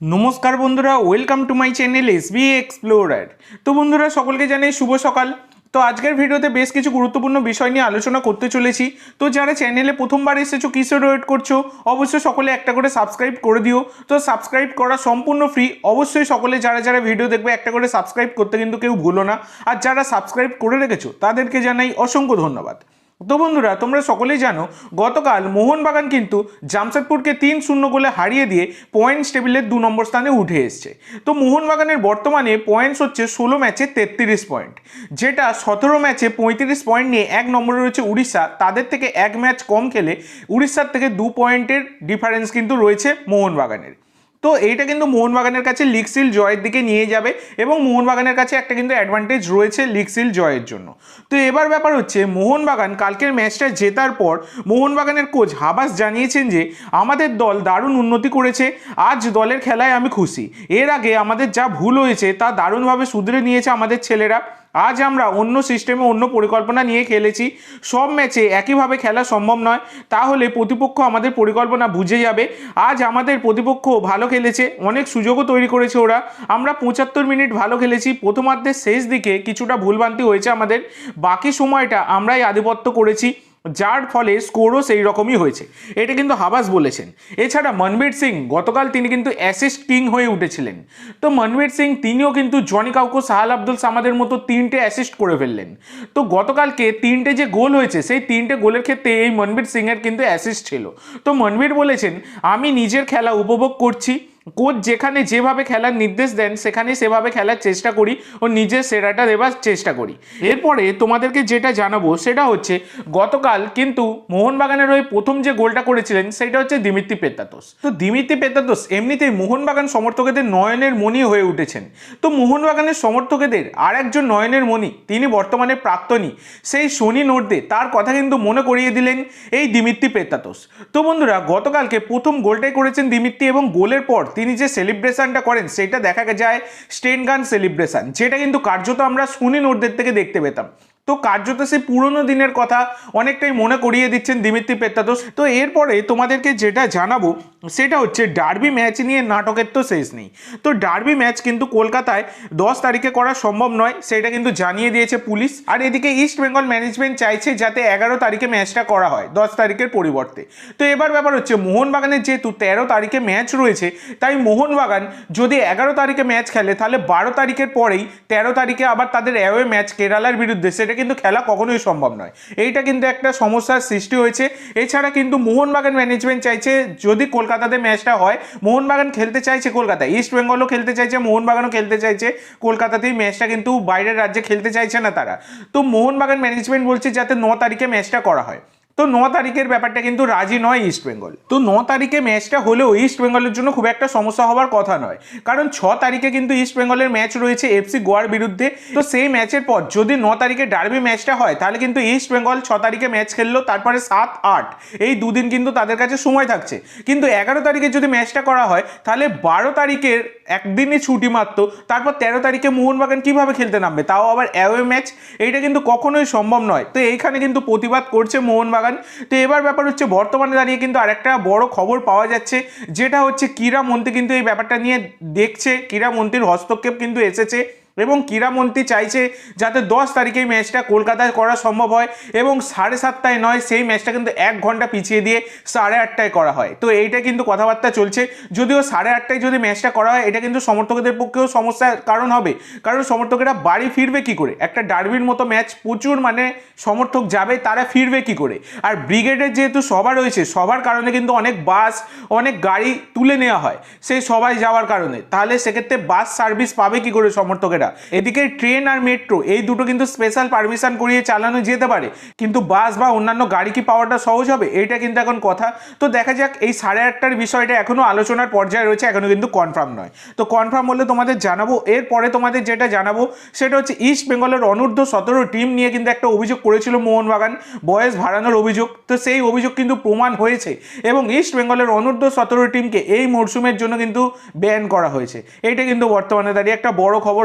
নমস্কার বন্ধুরা welcome to my channel S B explorer তো বন্ধুরা, সকলকে জানাই শুভ সকাল। তো আজকের ভিডিওতে বেশ কিছু গুরুত্বপূর্ণ বিষয় নিয়ে আলোচনা করতে চলেছি। তো যারা চ্যানেলে প্রথমবার এসেছ কিসের ওয়েট করছ, অবশ্যই সকলে একটা করে সাবস্ক্রাইব করে দিও। তো সাবস্ক্রাইব করা সম্পূর্ণ ফ্রি অবশ্যই সকলে যারা যারা ভিডিও দেখবে, একটা করে সাবস্ক্রাইব করতে কিন্তু কেউ ভুলো না। আর যারা সাবস্ক্রাইব করে রেখেছো, তাদেরকে জানাই অসংখ্য ধন্যবাদ। তো বন্ধুরা, তোমরা সকলেই জানো, গতকাল মোহনবাগান কিন্তু জামশেদপুরকে তিন শূন্য গোলে হারিয়ে দিয়ে পয়েন্টস টেবিলের দু নম্বর স্থানে উঠে এসছে। তো মোহনবাগানের বর্তমানে পয়েন্টস হচ্ছে ষোলো ম্যাচে তেত্রিশ পয়েন্ট যেটা সতেরো ম্যাচে পঁয়ত্রিশ পয়েন্ট নিয়ে এক নম্বরে রয়েছে উড়িষ্যা। তাদের থেকে এক ম্যাচ কম খেলে উড়িষ্যার থেকে দু পয়েন্টের ডিফারেন্স কিন্তু রয়েছে মোহনবাগানের। তো এইটা কিন্তু মোহনবাগানের কাছে লিগ সিল জয়ের দিকে নিয়ে যাবে এবং মোহনবাগানের কাছে একটা কিন্তু অ্যাডভান্টেজ রয়েছে লিগ সিল জয়ের জন্য। তো এবার ব্যাপার হচ্ছে, মোহনবাগান কালকের ম্যাচটা জেতার পর মোহনবাগানের কোচ হাবাস জানিয়েছেন যে, আমাদের দল দারুণ উন্নতি করেছে, আজ দলের খেলায় আমি খুশি। এর আগে আমাদের যা ভুল হয়েছে তা দারুণভাবে শুধরে নিয়েছে আমাদের ছেলেরা। আজ আমরা অন্য সিস্টেমে অন্য পরিকল্পনা নিয়ে খেলেছি। সব ম্যাচে একইভাবে খেলা সম্ভব নয়। তাহলে প্রতিপক্ষ আমাদের পরিকল্পনা বুঝে যাবে। আজ আমাদের প্রতিপক্ষ ভালো খেলেছে, অনেক সুযোগও তৈরি করেছে ওরা। আমরা পঁচাত্তর মিনিট ভালো খেলেছি, প্রথমার্ধের শেষ দিকে কিছুটা ভুলভ্রান্তি হয়েছে আমাদের। বাকি সময়টা আমরাই আধিপত্য করেছি। যার ফলে স্কোরও সেই রকমই হয়েছে। এটা কিন্তু হাবাস বলেছেন। এছাড়া মনবীর সিং, গতকাল তিনি কিন্তু অ্যাসিস্ট কিং হয়ে উঠেছিলেন। তো মনবীর সিং, তিনিও কিন্তু জনি কাউকো, সাহাল আব্দুল সামাদের মতো তিনটে অ্যাসিস্ট করে ফেললেন। তো গতকালকে তিনটে যে গোল হয়েছে, সেই তিনটে গোলের ক্ষেত্রে এই মনবীর সিংয়ের কিন্তু অ্যাসিস্ট ছিল। তো মনবীর বলেছেন, আমি নিজের খেলা উপভোগ করছি। কোচ যেখানে যেভাবে খেলার নির্দেশ দেন সেখানে সেভাবে খেলার চেষ্টা করি ও নিজের সেরাটা দেবার চেষ্টা করি। এরপরে তোমাদেরকে যেটা জানাব, সেটা হচ্ছে গতকাল কিন্তু মোহনবাগানের ওই প্রথম যে গোলটা করেছিলেন, সেটা হচ্ছে দিমিত্রি পেত্তাতোস তো দিমিত্রি পেত্তাতোস এমনিতেই মোহনবাগান সমর্থকদের নয়নের মণি হয়ে উঠেছেন। তো মোহনবাগানের সমর্থকদের আর একজন নয়নের মণি তিনি বর্তমানে প্রাক্তনী, সেই শনি নোর্দে, তার কথা কিন্তু মনে করিয়ে দিলেন এই দিমিত্রি পেত্তাতোস তো বন্ধুরা, গতকালকে প্রথম গোলটাই করেছেন দিমিত্রি এবং গোলের পর তিনি যে সেলিব্রেশনটা করেন, সেটা দেখা যায় স্টেন গান সেলিব্রেশন, যেটা কিন্তু কার্যত আমরা সুনীল নোরদের থেকে দেখতে পেতাম। তো কার্যত সেই পুরনো দিনের কথা অনেকটাই মনে করিয়ে দিচ্ছেন দিমিত্রি পেত্তাদোস তো এরপরে তোমাদেরকে যেটা জানাব, সেটা হচ্ছে ডার্বি ম্যাচ নিয়ে নাটকের তো শেষ নেই। তো ডার্বি ম্যাচ কিন্তু কলকাতায় দশ তারিখে করা সম্ভব নয়, সেটা কিন্তু জানিয়ে দিয়েছে পুলিশ। আর এদিকে ইস্ট বেঙ্গল ম্যানেজমেন্ট চাইছে যাতে এগারো তারিখে ম্যাচটা করা হয়, দশ তারিখের পরিবর্তে। তো এবার ব্যাপার হচ্ছে, মোহনবাগানের যেহেতু তেরো তারিখে ম্যাচ রয়েছে, তাই মোহনবাগান যদি এগারো তারিখে ম্যাচ খেলে, তাহলে বারো তারিখের পরেই তেরো তারিখে আবার তাদের অ্যাওয়ে ম্যাচ কেরালার বিরুদ্ধে, সেটা কিন্তু খেলা কখনোই সম্ভব নয়। এইটা কিন্তু একটা সমস্যার সৃষ্টি হয়েছে। এছাড়া কিন্তু মোহনবাগান ম্যানেজমেন্ট চাইছে, যদি কলকাতাতে ম্যাচটা হয়, মোহনবাগান খেলতে চাইছে কলকাতায় ইস্ট বেঙ্গলও খেলতে চাইছে, মোহনবাগানও খেলতে চাইছে, কলকাতাতেই ম্যাচটা কিন্তু বাইরের রাজ্যে খেলতে চাইছে না তারা। তো মোহনবাগান ম্যানেজমেন্ট বলছে যাতে ন তারিখে ম্যাচটা করা হয়। তো ন তারিখের ব্যাপারটা কিন্তু রাজি নয় ইস্ট বেঙ্গল তো ন তারিখে ম্যাচটা হলেও ইস্ট বেঙ্গলের জন্য খুব একটা সমস্যা হওয়ার কথা নয়। কারণ ছ তারিখে কিন্তু ইস্ট বেঙ্গলের ম্যাচ রয়েছে এফসি গোয়ার বিরুদ্ধে। তো সেই ম্যাচের পর যদি ন তারিখে ডার্বি ম্যাচটা হয়, তাহলে কিন্তু ইস্ট বেঙ্গল ছ তারিখে ম্যাচ খেললো, তারপরে সাত, আট, এই দুদিন কিন্তু তাদের কাছে সময় থাকছে। কিন্তু এগারো তারিখে যদি ম্যাচটা করা হয়, তাহলে বারো তারিখের একদিনই ছুটি মাত্র, তারপর তেরো তারিখে মোহনবাগান কীভাবে খেলতে নামবে? তাও আবার অ্যাওয়ে ম্যাচ এইটা কিন্তু কখনোই সম্ভব নয়। তো এইখানে কিন্তু প্রতিবাদ করছে মোহনবাগান তো এবার ব্যাপার হচ্ছে বর্তমানে দাঁড়িয়ে কিন্তু আরেকটা বড় খবর পাওয়া যাচ্ছে, যেটা হচ্ছে ক্রীড়া মন্ত্রী কিন্তু এই ব্যাপারটা নিয়ে দেখছে। ক্রীড়া মন্ত্রীর হস্তক্ষেপ কিন্তু এসেছে। এবং ক্রীড়ামন্ত্রী চাইছে যাতে দশ তারিখে ম্যাচটা কলকাতায় করা সম্ভব হয় এবং সাড়ে সাতটায় নয়, সেই ম্যাচটা কিন্তু এক ঘণ্টা পিছিয়ে দিয়ে সাড়ে আটটায় করা হয়। তো এইটা কিন্তু কথাবার্তা চলছে। যদিও সাড়ে আটটায় যদি ম্যাচটা করা হয়, এটা কিন্তু সমর্থকদের পক্ষেও সমস্যার কারণ হবে। কারণ সমর্থকেরা বাড়ি ফিরবে কি করে? একটা ডার্বির মতো ম্যাচ প্রচুর মানে সমর্থক যাবে, তারা ফিরবে কি করে? আর ব্রিগেডের যেহেতু সভা রয়েছে সবার কারণে কিন্তু অনেক বাস, অনেক গাড়ি তুলে নেওয়া হয়। সেই সবাই যাওয়ার কারণে। তাহলে সেক্ষেত্রে বাস সার্ভিস পাবে কি করে সমর্থকেরা? এদিকে ট্রেন আর মেট্রো, এই দুটো কিন্তু স্পেশাল পারমিশন করিয়ে চালানো যেতে পারে। কিন্তু বাস বা অন্যান্য গাড়ি কি পাওয়াটা সহজ হবে? এইটা কিন্তু এখন কথা। তো দেখা যাক, এই সাড়ে আটটার বিষয়টা এখনও আলোচনার পর্যায়ে রয়েছে এখনও কিন্তু কনফার্ম নয়। তো কনফার্ম হলে তোমাদের জানাব, এরপরে তোমাদের যেটা জানাব, সেটা হচ্ছে ইস্ট বেঙ্গলের অনূর্ধ্ব সতেরো টিম নিয়ে কিন্তু একটা অভিযোগ করেছিল মোহনবাগান, বয়স বাড়ানোর অভিযোগ। তো সেই অভিযোগ কিন্তু প্রমাণ হয়েছে এবং ইস্ট বেঙ্গলের অনূর্ধ্ব সতেরো টিমকে এই মরশুমের জন্য কিন্তু ব্যান করা হয়েছে। এটা কিন্তু বর্তমানে দাঁড়িয়ে একটা বড় খবর